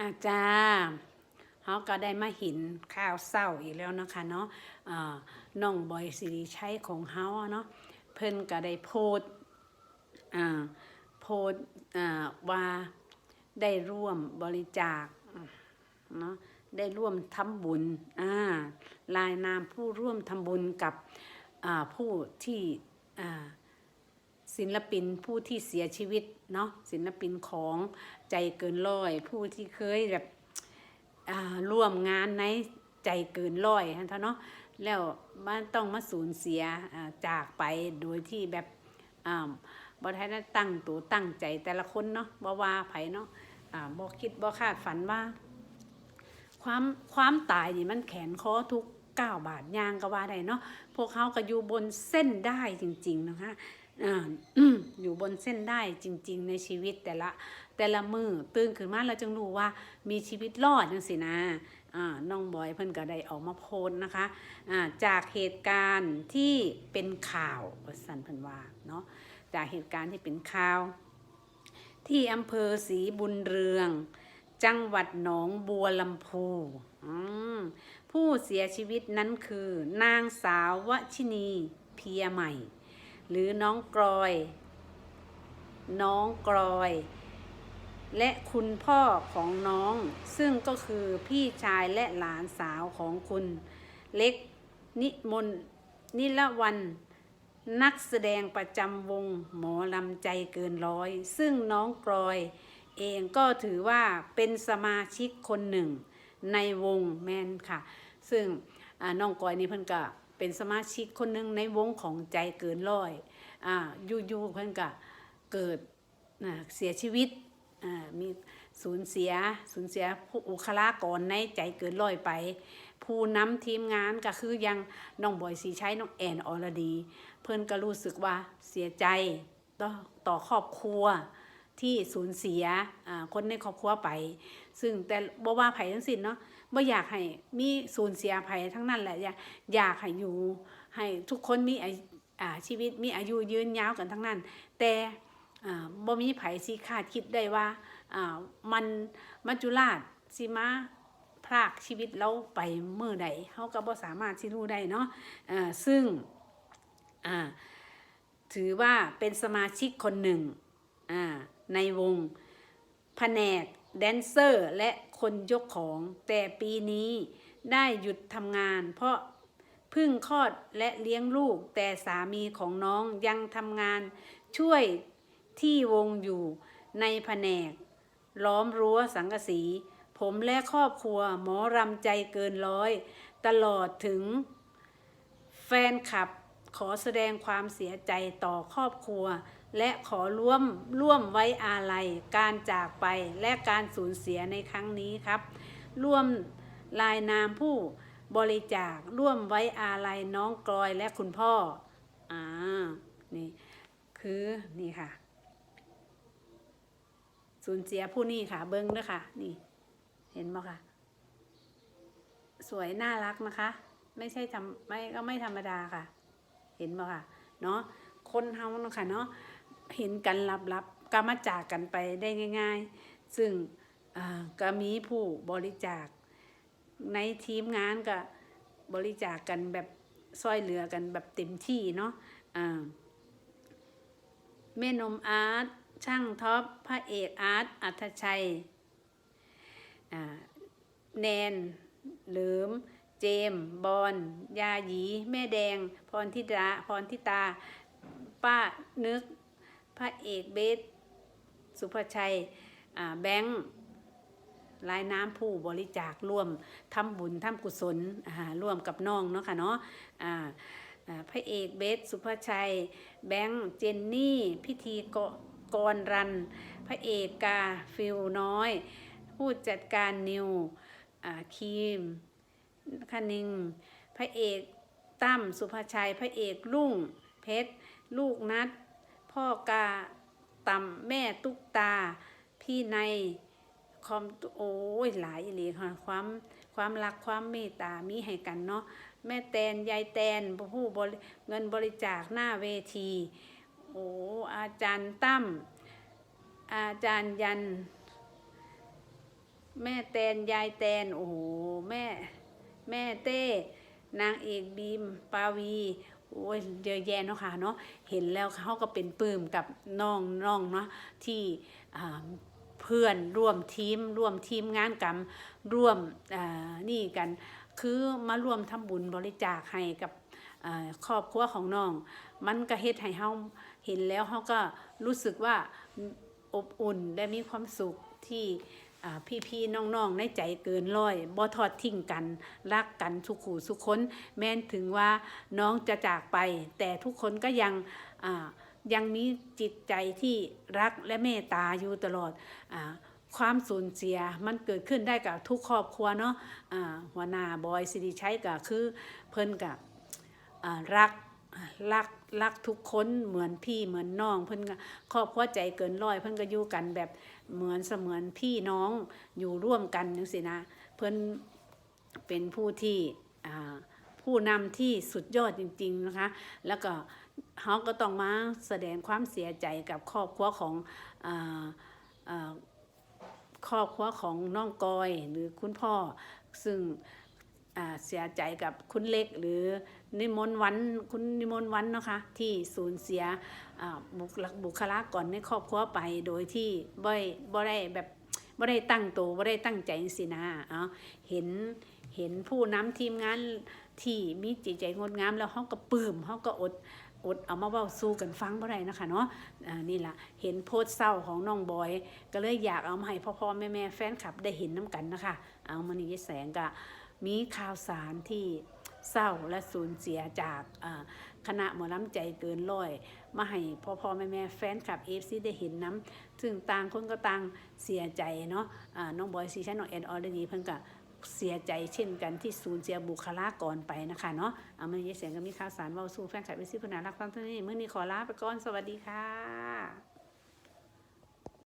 อาจารย์เขาก็ได้มาเห็นข่าวเศร้าอีกแล้วนะคะเนาะอ่าน้องบอยสิริชัยของเฮาเนาะเพิ่นก็ได้โพสโพสว่าได้ร่วมบริจาคเนาะได้ร่วมทำบุญอ่ารายนามผู้ร่วมทำบุญกับผู้ที่อ่า ศิลปินผู้ที่เสียชีวิตเนาะศิลปินของใจเกินร้อย ผู้ที่เคยแบบร่วมงานในใจเกินร้อยฮะเท่าเนาะแล้วมันต้องมาสูญเสียจากไปโดยที่แบบบ่ทันได้ตั้งตัวตั้งใจแต่ละคนเนาะบ่ว่าไผเนาะบ่คิดบ่คาดฝันว่า ความความตายนี่มันแขนคอทุกก้าวบาทยางก็ว่าได้เนาะพวกเขาก็อยู่บนเส้นได้จริง ๆ นะคะ อยู่บนเส้นได้จริง ๆ ในชีวิตแต่ละแต่ละมือตื่นขึ้นมาเราจึงรู้ว่ามีชีวิตรอดจังสินะน้องบอยเพิ่นก็ได้ออกมาโพสนะคะอ่าจากเหตุการณ์ที่เป็นข่าวสันเพิ่นว่าเนาะจากเหตุการณ์ที่เป็นข่าว ที่อำเภอศรีบุญเรือง จังหวัดหนองบัวลำพูผู้เสียชีวิตนั้นคือนางสาววชินีเพียใหม่ หรือน้องกรอย น้องกรอย และคุณพ่อของน้อง ซึ่งก็คือพี่ชายและหลานสาวของคุณ เล็กนิมนนิละวันนักแสดงประจำวงหมอลำใจเกินร้อย ซึ่งน้องกรอย เองก็ถือว่าเป็นสมาชิกคนหนึ่ง ในวงแมนค่ะ ซึ่งน้องกรอยนี่เพิ่นก็ เป็นสมาชิกคนหนึ่งในวงของใจเกินร้อยอ่าอยู่ๆเพิ่อนก็เกิดเสียชีวิตอ่ามีสูญเสียสูญเสียผู้อุคลากรในใจเกินร้อยไป ผู้นำทีมงานก็คือยังน้องบอยสีใช้น้องแอนอรดี เพิ่อนก็รู้สึกว่าเสียใจต่อต่อครอบครัว ที่สูญเสียคนในครอบครัวไป ซึ่งแต่บ่ว่าไผ่ทั้งสิ้นเนาะบ่อยากให้มีสูญเสียไผ่ทั้งนั้นแหละอยากอยากให้อยู่ให้ทุกคนมีอาชีวิตมีอายุยืนยาวกันทั้งนั้น แต่อ่าบ่มีไผ่สิคาดคิดได้ว่ามันมัจจุราชสิมาพรากชีวิตเราไปเมื่อใดเฮาก็บ่สามารถสิรู้ได้เนาะอ่าซึ่งถือว่าเป็นสมาชิกคนหนึ่งอ่า ในวงแผนกแดนเซอร์และคนยกของ แต่ปีนี้ได้หยุดทำงาน เพราะเพึ่งคลอดและเลี้ยงลูก แต่สามีของน้องยังทำงาน ช่วยที่วงอยู่ในแผนก ล้อมรั้วสังกสี ผมและครอบครัวหมอรำใจเกินร้อย ตลอดถึงแฟนคลับ ขอแสดงความเสียใจต่อครอบครัว และขอร่วมร่วมไว้อาลัยการจากไปและการสูญเสียในครั้งนี้ครับ ร่วมลายนามผู้บริจาคร่วมไว้อาลัยน้องกลอยและคุณพ่ออ่านี่คือนี่ค่ะ สูญเสียผู้นี้ค่ะ เบิ้งด้วยค่ะ นี่ เห็นไหมค่ะ สวยน่ารักนะคะ ไม่ใช่ทำไม่ก็ไม่ธรรมดาค่ะ เห็นบ่ค่ะเนาะคนเฮาเนาะค่ะเนาะเห็นกันลับๆก็มาจากกันไปได้ง่าย ๆ ซึ่งก็มีผู้บริจาค ในทีมงานก็บริจาคกันแบบซอยเหลือกันแบบเต็มที่เนาะแม่นมอาร์ตช่างท็อปพระเอกอาร์ตอัธชัยแนนเหลิม เจม บอลยาหยี แม่แดง พรทิดา พรทิตา ป้านึก พระเอกเบส สุภชัย แบงค์ลายน้ำผู้บริจาคร่วมทำบุญทำกุศลร่วมกับน้องเนาะค่ะเนาะพระเอกเบส สุภชัย แบงค์เจนนี่ พิธีกกรรัน พระเอกกาฟิลน้อย ผู้จัดการนิวครีม คณิง พระเอกตั้มสุภาชัย พระเอกรุ่งเพชร ลูกนัด พ่อกาต่ำแม่ตุ๊กตา พี่ในคอมโอ้ยหลายอีหลีค่ะความความรักความเมตตามีให้กันเนาะแม่แตนยายแตนผู้บริเงินบริจาคหน้าเวที โอ้อาจารย์ตั้มอาจารย์ยัน แม่แตนยายแตนโอ้โหแม่ แม่เต้ นางเอกบีม ปาวี โอ้ยเยอะแยะเนาะค่ะเนาะ เห็นแล้วเขาก็เป็นปลื้มกับน้องน้องเนาะที่อ่เพื่อนร่วมทีมร่วมทีมงานกรรมร่วมนี่กัน คือมาร่วมทำบุญบริจาคให้กับครอบครัวของน้อง มันก็เฮ็ดให้เฮาเห็นแล้วเฮาก็รู้สึกว่าอบอุ่นและมีความสุขที่ พี่ๆน้องๆในใจเกินร้อยบ่ทอดทิ้งกัน รักกันทุกขู่ทุกคนแม้นถึงว่าน้องจะจากไป แต่ทุกคนก็ยังยังมีจิตใจที่รักและเมตตาอยู่ตลอดอความสูญเสียมันเกิดขึ้นได้กับทุกครอบครัวเนาะอ่าหัวหน้าบอยสิริชัยก็คือเพิ่นกับรัก รักรักทุกคนเหมือนพี่เหมือนน้อง เพิ่นก็ครอบครัวใจเกินร้อยเพิ่นก็อยู่กันแบบเหมือนเสมือนพี่น้องอยู่ร่วมกันจังซี่นะ เพิ่นเป็นผู้ที่ผู้นำที่สุดยอดจริง ๆนะคะ แล้วก็เขาก็ต้องมาแสดงความเสียใจกับครอบครัวของอ่าอ่าครอบครัวของน้องกอยหรือคุณพ่อซึ่ง เสียใจกับคุณเล็ก หรือนิมนต์วันคุณนิมนต์วันนะคะที่สูญเสียบุคลบุคลากรในครอบครัวไปโดยที่บ่ได้บ่ได้แบบบ่ได้ตั้งตัวบ่ได้ตั้งใจสินะเอาเห็นเห็นผู้นำทีมงานที่มีจิตใจงดงามแล้วเขาก็ปลื้มเขาก็อดอดเอามาเว้าสู้กันฟังบ่ได้นะคะเนาะอ่านี่ล่ะเห็นโพสต์เศร้าของน้องบอย ก็เลยอยากเอามาให้พ่อๆแม่ๆแฟนคลับได้เห็นน้กันนะคะ เอามานี่แสงก็ มีข่าวสารที่เศร้าและสูญเสียจากคณะหมอลำใจเกินร้อย มาให้พ่อพ่อแม่แม่แฟนคลับเอฟซีได้เห็นน้ำซึ่งต่างคนก็ต่างเสียใจเนาะอ่าน้องบอยซีชันน้องแอนออร์ดีเพิ่นก็เสียใจเช่นกันที่สูญเสียบุคลากรไปนะคะเนาะเอามันยายเสียงก็มีข่าวสารเว้าสู่แฟนคลับเอฟซีพนารักฟังเท่านี้มื้อนี้ขอลาไปก่อนสวัสดีค่ะ